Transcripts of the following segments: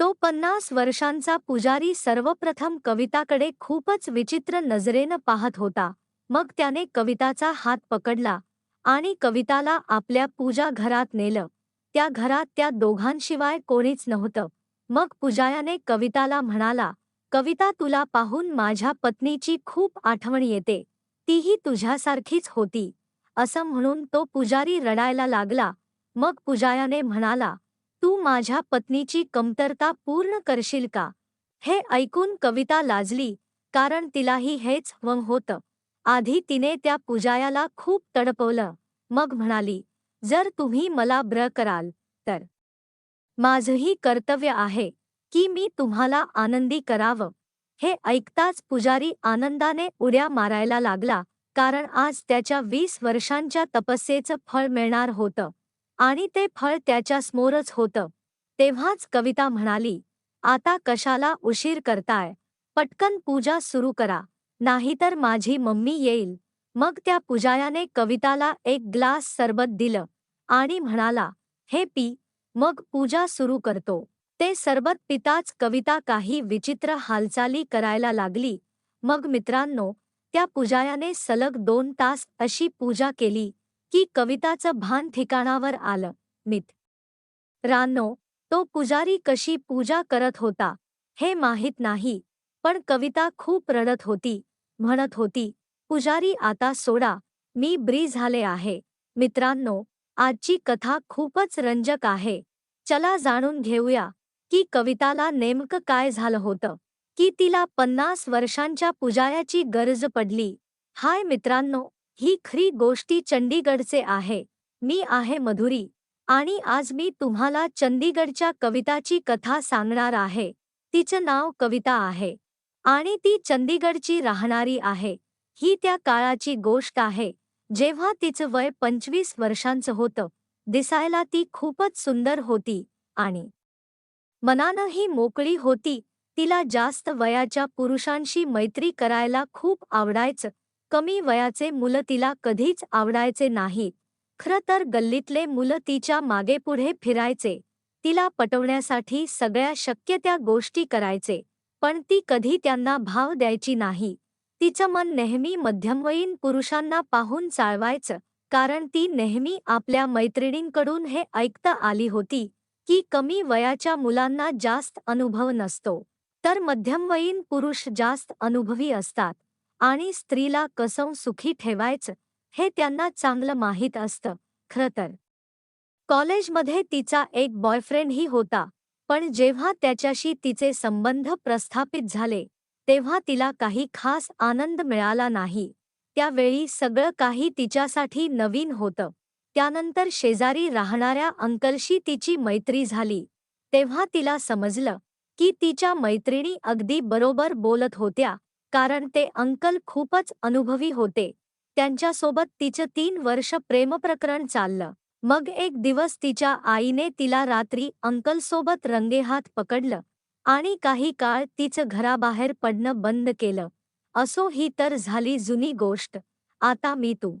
तो पन्नास वर्षांचा पुजारी सर्वप्रथम कविताकडे खूपच विचित्र नजरेनं पाहत होता. मग त्याने कविताचा हात पकडला आणि कविताला आपल्या पूजा घरात नेलं. त्या घरात त्या दोघांशिवाय कोणीच नव्हतं. मग पुजायाने कविताला म्हणाला कविता तुला पाहून माझ्या पत्नीची खूप आठवण येते. तीही तुझ्यासारखीच होती. असं म्हणून तो पुजारी रडायला लागला. मग पुजायाने म्हणाला माझ्या पत्नीची कमतरता पूर्ण करशील का? हे ऐकून कविता लाजली कारण तिलाही हेच वंग होतं. आधी तिने त्या पुजायाला खूप तडपवलं. मग म्हणाली जर तुम्ही मला ब्र कराल तर. माझंही कर्तव्य आहे की मी तुम्हाला आनंदी करावं. हे ऐकताच पुजारी आनंदाने उड्या मारायला लागला कारण आज त्याच्या वीस वर्षांच्या तपस्येचं फळ मिळणार होतं. आणि ते फळ त्याच्या समोरच होतं. तेव्हाच कविता म्हणाली आता कशाला उशीर करताय? पटकन पूजा सुरू करा. नाहीतर माझी मम्मी येईल. मग त्या पुजायाने कविताला एक ग्लास सरबत दिलं आणि म्हणाला हे पी मग पूजा सुरू करतो. ते सरबत पिताच कविता काही विचित्र हालचाली करायला लागली. मग मित्रांनो त्या पुजायाने सलग दोन तास अशी पूजा केली. की कविताचं भान ठिकाणावर आलं. मित. रानो तो पुजारी कशी पूजा करत होता हे माहीत नाही पण कविता खूप रडत होती म्हणत होती पुजारी आता सोडा मी ब्री झाले आहे. मित्रांनो आजची कथा खूपच रंजक आहे. चला जाणून घेऊया की कविताला नेमकं काय झालं होतं की तिला पन्नास वर्षांच्या पुजायाची गरज पडली. हाय मित्रांनो ही खरी गोष्टी चंडीगडचे आहे. मी आहे मधुरी. आणि आज मी तुम्हाला चंदीगडच्या कविताची कथा सांगणार आहे. तिचं नाव कविता आहे. आणि ती चंदीगडची राहणारी आहे. ही त्या काळाची गोष्ट आहे. जेव्हा तिचं वय पंचवीस वर्षांचं होतं. दिसायला ती खूपच सुंदर होती. आणि मनानंही मोकळी होती. तिला जास्त वयाच्या पुरुषांशी मैत्री करायला खूप आवडायचं. कमी वयाचे मुलं तिला कधीच आवडायचे नाहीत. खरं तर गल्लीतले मुलं तिच्या मागेपुढे फिरायचे. तिला पटवण्यासाठी सगळ्या शक्य त्या गोष्टी करायचे पण ती कधी त्यांना भाव द्यायची नाही. तिचं मन नेहमी मध्यमवयीन पुरुषांना पाहून चाळवायचं कारण ती नेहमी आपल्या मैत्रिणींकडून हे ऐकता आली होती की कमी वयाच्या मुलांना जास्त अनुभव नसतो. तर मध्यमवयीन पुरुष जास्त अनुभवी असतात. आणि स्त्रीला कसं सुखी ठेवायचं हे त्यांना चांगलं माहीत असतं खरं तर. कॉलेजमध्ये तिचा एक बॉयफ्रेंडही होता पण जेव्हा त्याच्याशी तिचे संबंध प्रस्थापित झाले तेव्हा तिला काही खास आनंद मिळाला नाही. त्यावेळी सगळं काही तिच्यासाठी नवीन होतं. त्यानंतर शेजारी राहणाऱ्या अंकलशी तिची मैत्री झाली. तेव्हा तिला समजलं की तिच्या मैत्रिणी अगदी बरोबर बोलत होत्या कारण ते अंकल खूपच अनुभवी होते. त्यांच्यासोबत तिचं तीन वर्ष प्रेमप्रकरण चाललं. मग एक दिवस तिच्या आईने तिला रात्री अंकलसोबत रंगेहात पकडलं आणि काही काळ तिचं घराबाहेर पडणं बंद केलं. असो ही तर झाली जुनी गोष्ट. आता मी तू.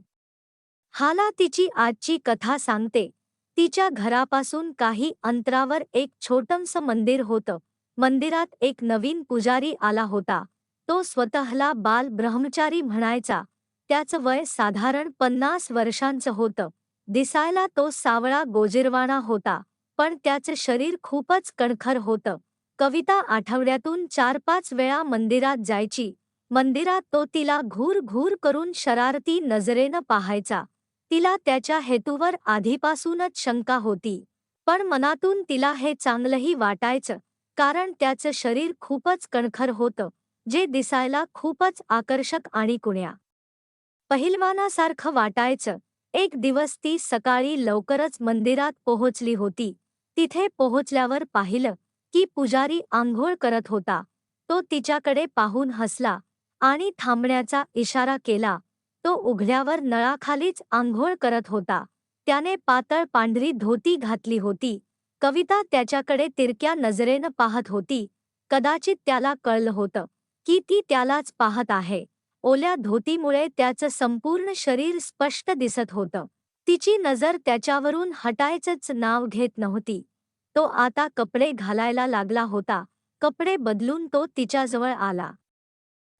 हाला तिची आजची कथा सांगते. तिच्या घरापासून काही अंतरावर एक छोटंसं मंदिर होतं. मंदिरात एक नवीन पुजारी आला होता. तो स्वतःला बाल ब्रह्मचारी म्हणायचा. त्याचं वय साधारण पन्नास वर्षांचं होतं. दिसायला तो सावळा गोजिरवाणा होता पण त्याचं शरीर खूपच कणखर होतं. कविता आठवड्यातून चार पाच वेळा मंदिरात जायची. मंदिरात तो तिला घूर घूर करून शरारती नजरेनं पाहायचा. तिला त्याच्या हेतूवर आधीपासूनच शंका होती. पण मनातून तिला हे चांगलंही वाटायचं कारण त्याचं शरीर खूपच कणखर होतं. जे दिसायला खूपच आकर्षक आणि कुण्या. पहिलवानासारखं वाटायचं. एक दिवस ती सकाळी लवकरच मंदिरात पोहोचली होती. तिथे पोहोचल्यावर पाहिलं की पुजारी आंघोळ करत होता. तो तिच्याकडे पाहून हसला आणि थांबण्याचा इशारा केला. तो उघड्यावर नळाखालीच आंघोळ करत होता. त्याने पातळ पांढरी धोती घातली होती. कविता त्याच्याकडे तिरक्या नजरेनं पाहत होती. कदाचित त्याला कळलं होतं. की ती त्यालाच पाहत आहे. ओल्या धोतीमुळे त्याचं संपूर्ण शरीर स्पष्ट दिसत होतं. तिची नजर त्याच्यावरून हटायचंच नाव घेत नव्हती. तो आता कपडे घालायला लागला होता. कपडे बदलून तो तिच्याजवळ आला.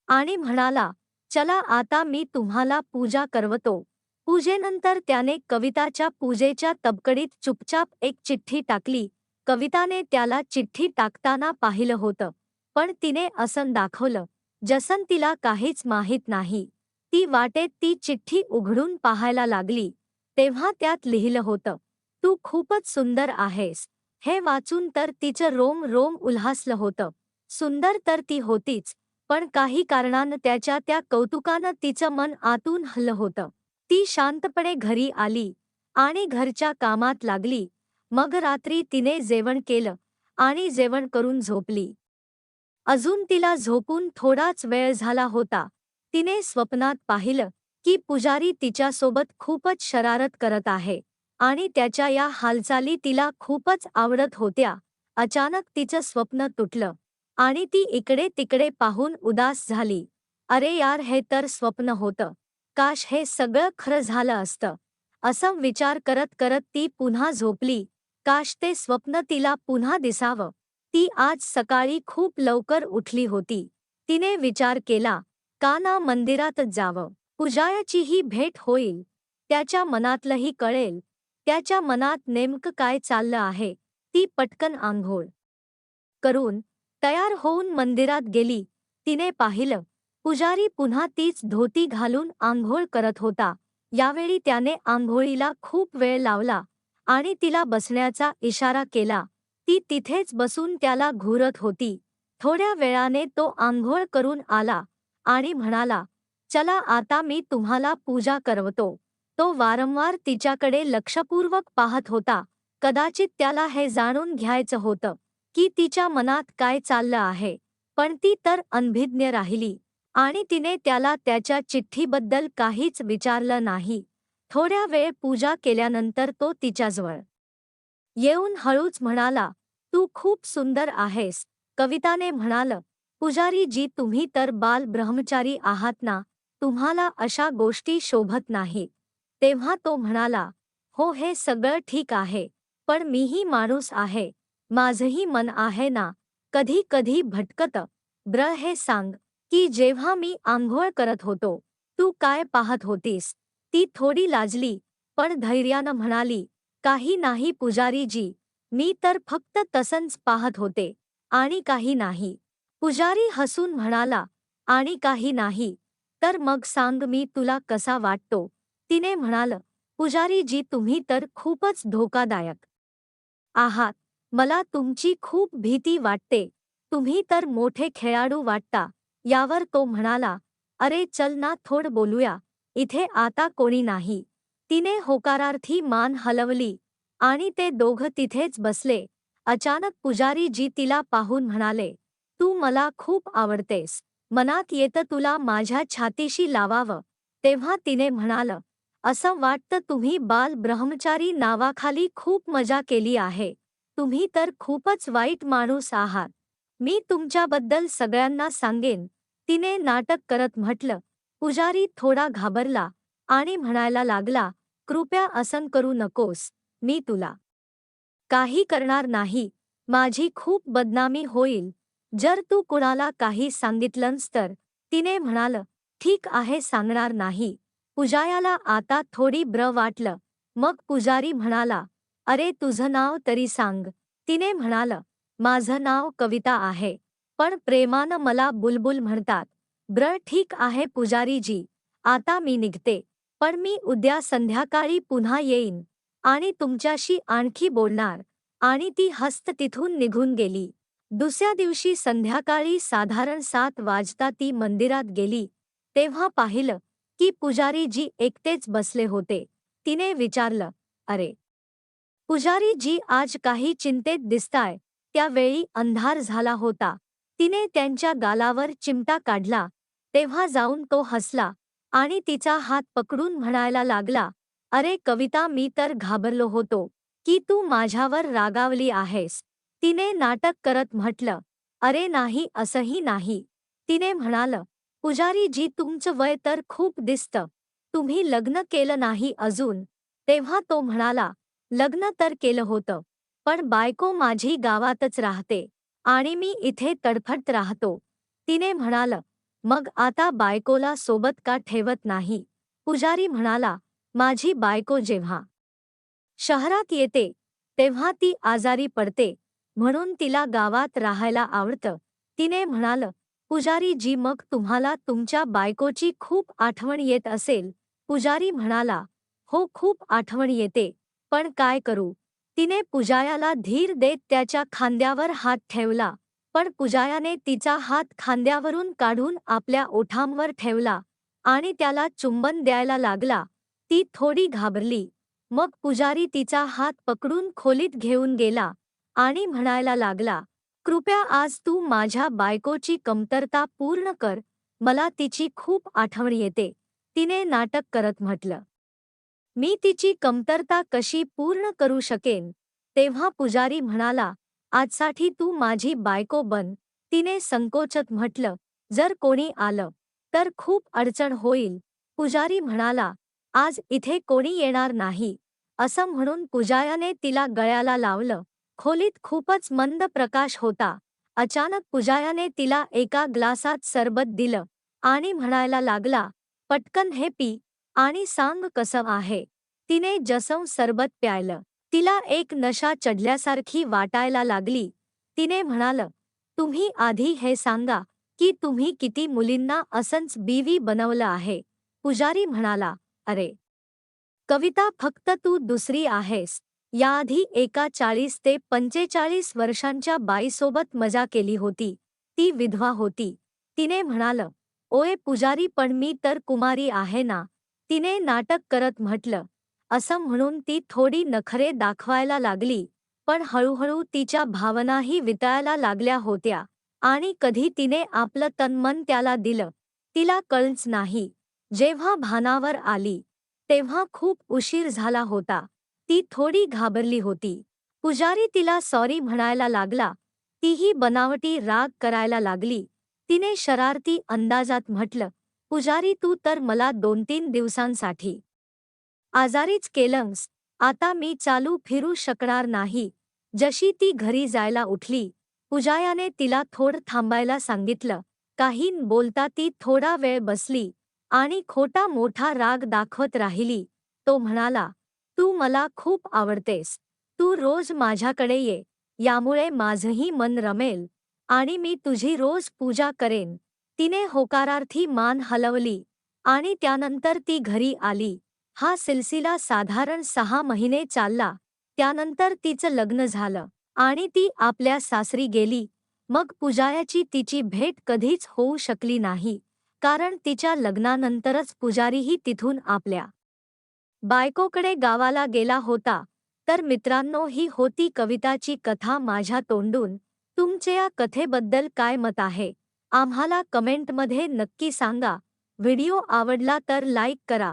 आणि म्हणाला चला आता मी तुम्हाला पूजा करवतो. पूजेनंतर त्याने कविताच्या पूजेच्या तबकडीत चुपचाप एक चिठ्ठी टाकली. कविताने त्याला चिठ्ठी टाकताना पाहिलं होतं. पण तिने असं दाखवलं जसन तिला काहीच माहीत नाही. ती वाटेत ती चिठ्ठी उघडून पाहायला लागली. तेव्हा त्यात लिहिलं होतं तू खूपच सुंदर आहेस. हे वाचून तर तिचं रोम रोम उल्हासलं होतं. सुंदर तर ती होतीच पण काही कारणानं त्याच्या त्या कौतुकानं तिचं मन आतून हल्लं होतं. ती शांतपणे घरी आली आणि घरच्या कामात लागली. मग रात्री तिने जेवण केलं आणि जेवण करून झोपली. अजून तिला झोपून थोडाच वेळ झाला होता. तिने स्वप्नात पाहिलं की पुजारी तिच्यासोबत खूपच शरारत करत आहे आणि त्याच्या या हालचाली तिला खूपच आवडत होत्या. अचानक तिचं स्वप्न तुटलं आणि ती इकडे तिकडे पाहून उदास झाली. अरे यार हे तर स्वप्न होतं. काश हे सगळं खरं झालं असतं. असं विचार करत करत ती पुन्हा झोपली. काश ते स्वप्न तिला पुन्हा दिसावं. ती आज सकाळी खूप लवकर उठली होती. तिने विचार केला का ना मंदिरातच जावं. पुजायाचीही भेट होईल. त्याच्या मनातलंही कळेल. त्याच्या मनात नेमकं काय चाललं आहे ती पटकन आंघोळ करून तयार होऊन मंदिरात गेली. तिने पाहिलं पुजारी पुन्हा तीच धोती घालून आंघोळ करत होता. यावेळी त्याने आंघोळीला खूप वेळ लावला आणि तिला बसण्याचा इशारा केला. ती तिथेच बसून त्याला घुरत होती. थोड्या वेळाने तो आंघोळ करून आला आणि म्हणाला चला आता मी तुम्हाला पूजा करवतो. तो वारंवार तिच्याकडे लक्षपूर्वक पाहत होता. कदाचित त्याला हे जाणून घ्यायचं होतं की तिच्या मनात काय चाललं आहे पण ती तर अनभिज्ञ राहिली आणि तिने त्याला त्याच्या चिठ्ठीबद्दल काहीच विचारलं नाही. थोड्या वेळ पूजा केल्यानंतर तो तिच्याजवळ येऊन हळूच म्हणाला, तू खूप सुंदर आहेस. कविताने म्हणालं, पुजारी जी तुम्ही तर बाल ब्रह्मचारी आहात ना, तुम्हाला अशा गोष्टी शोभत नाहीत तेव्हा तो म्हणाला, हो, हे सगळं ठीक आहे, पण मीही माणूस आहे, माझंही मन आहे ना कधी कधी भटकत, ब्र, हे सांग, की जेव्हा मी आंघोळ करत होतो, तू काय पाहत होतीस? ती थोडी लाजली, पण धैर्यानं म्हणाली काही नाही पुजारीजी. मी तर फक्त तसंच पाहत होते. आणि काही नाही. पुजारी हसून म्हणाला आणि काही नाही. तर मग सांग मी तुला कसा वाटतो. तिने म्हणाल पुजारीजी तुम्ही तर खूपच धोकादायक. आहात. मला तुमची खूप भीती वाटते. तुम्ही तर मोठे खेळाडू वाटता. यावर तो म्हणाला अरे चल ना थोड बोलूया. इथे आता कोणी नाही. तिने होकारार्थी मान हलवली आणि ते दोघं तिथेच बसले. अचानक पुजारी जी तिला पाहून म्हणाले तू मला खूप आवडतेस. मनात येतं तुला माझ्या छातीशी लावावं. तेव्हा तिने म्हणाल असं वाटतं तुम्ही बाल ब्रह्मचारी नावाखाली खूप मजा केली आहे. तुम्ही तर खूपच वाईट माणूस आहात. मी तुमच्याबद्दल सगळ्यांना सांगेन. तिने नाटक करत म्हटलं. पुजारी थोडा घाबरला आणि म्हणायला लागला कृपया असं करू नकोस मी तुला. काही करणार नाही माझी खूप बदनामी होईल. जर तू कुणाला काही सांगितलंस तर तिने म्हणाल ठीक आहे सांगणार नाही. पुजायाला आता थोडी ब्र वाटलं. मग पुजारी म्हणाला अरे तुझं नाव तरी सांग. तिने म्हणाल माझं नाव कविता आहे पण प्रेमानं मला बुलबुल म्हणतात. ब्र ठीक आहे पुजारीजी आता मी निघते. पण मी उद्या संध्याकाळी पुन्हा येईन. आणि तुमच्याशी आणखी बोलणार. आणि ती हस्त तिथून निघून गेली. दुसऱ्या दिवशी संध्याकाळी साधारण सात वाजता ती मंदिरात गेली. तेव्हा पाहिलं की पुजारीजी एकटेच बसले होते. तिने विचारलं अरे पुजारीजी आज काही चिंतेत दिसताय. त्यावेळी अंधार झाला होता. तिने त्यांच्या गालावर चिमटा काढला. तेव्हा जाऊन तो हसला. आणि तिचा हात पकडून म्हणायला लागला अरे कविता मी तर घाबरलो होतो की तू माझ्यावर रागावली आहेस. तिने नाटक करत म्हटलं अरे नाही असंही नाही. तिने म्हणालं पुजारीजी तुमचं वय तर खूप दिसतं तुम्ही लग्न केलं नाही अजून. तेव्हा तो म्हणाला लग्न तर केलं होतं पण बायको माझी गावातच राहते आणि मी इथे तडफडत राहतो. तिने म्हणाल मग आता बायकोला सोबत का ठेवत नाही? पुजारी म्हणाला माझी बायको जेव्हा शहरात येते तेव्हा ती आजारी पडते म्हणून तिला गावात राहायला आवडतं. तिने म्हणाल पुजारी जी मग तुम्हाला तुमच्या बायकोची खूप आठवण येत असेल. पुजारी म्हणाला हो खूप आठवण येते पण काय करू? तिने पुजायाला धीर देत त्याच्या खांद्यावर हात ठेवला. पण पुजायाने तिचा हात खांद्यावरून काढून आपल्या ओठांवर ठेवला आणि त्याला चुंबन द्यायला लागला. ती थोडी घाबरली. मग पुजारी तिचा हात पकडून खोलीत घेऊन गेला आणि म्हणायला लागला कृपया आज तू माझ्या बायकोची कमतरता पूर्ण कर. मला तिची खूप आठवण येते तिने नाटक करत म्हटलं. मी तिची कमतरता कशी पूर्ण करू शकेन तेव्हा पुजारी म्हणाला आजसाठी तू माझी बायको बन. तिने संकोचत म्हटलं जर कोणी आलं तर खूप अडचण होईल पुजारी म्हणाला आज इथे कोणी येणार नाही असं म्हणून पुजायाने तिला गळ्याला लावलं. खोलीत खूपच मंद प्रकाश होता. अचानक पुजायाने तिला एका ग्लासात सरबत दिलं आणि म्हणायला लागला पटकन हे पी आणि सांग कसं आहे तिने जसं सरबत प्यायलं तिला एक नशा चढल्यासारखी वाटायला लागली. तिने म्हणाल तुम्ही आधी हे सांगा की तुम्ही किती मुलींना असंच बीवी बनवलं आहे. पुजारी म्हणाला अरे कविता फक्त तू दुसरी आहेस. याआधी एका चाळीस ते पंचेचाळीस वर्षांच्या बाईसोबत मजा केली होती. ती विधवा होती. तिने म्हणाल ओए पुजारी पण मी तर कुमारी आहे ना. तिने नाटक करत म्हटलं असं म्हणून ती थोडी नखरे दाखवायला लागली पण हळूहळू तिच्या भावनाही वितळायला लागल्या होत्या आणि कधी तिने आपलं तन्मन त्याला दिलं तिला कळच नाही. जेव्हा भानावर आली तेव्हा खूप उशीर झाला होता. ती थोडी घाबरली होती. पुजारी तिला सॉरी म्हणायला लागला तीही बनावटी राग करायला लागली. तिने शरारती अंदाजात म्हटलं पुजारी तू तर मला दोन तीन दिवसांसाठी आजारीच केलंस आता मी चालू फिरू शकणार नाही. जशी ती घरी जायला उठली पुजायाने तिला थोड थांबायला सांगितलं. काही बोलता ती थोडा वेळ बसली आणि खोटा मोठा राग दाखवत राहिली. तो म्हणाला तू मला खूप आवडतेस. तू रोज माझ्याकडे ये. यामुळे माझंही मन रमेल आणि मी तुझी रोज पूजा करेन. तिने होकारार्थी मान हलवली आणि त्यानंतर ती घरी आली. हा सिलसिला साधारण सहा महिने चालला. त्यानंतर तिचं लग्न झालं आणि ती आपल्या सासरी गेली. मग पुजाऱ्याची तिची भेट कधीच होऊ शकली नाही कारण तिच्या लग्नानंतरच पुजारीही तिथून आपल्या बायकोकडे गावाला गेला होता. तर मित्रांनो ही होती कविताची कथा माझ्या तोंडून. तुमचे या कथेबद्दल काय मत आहे? आम्हाला कमेंटमध्ये नक्की सांगा. व्हिडिओ आवडला तर लाईक करा.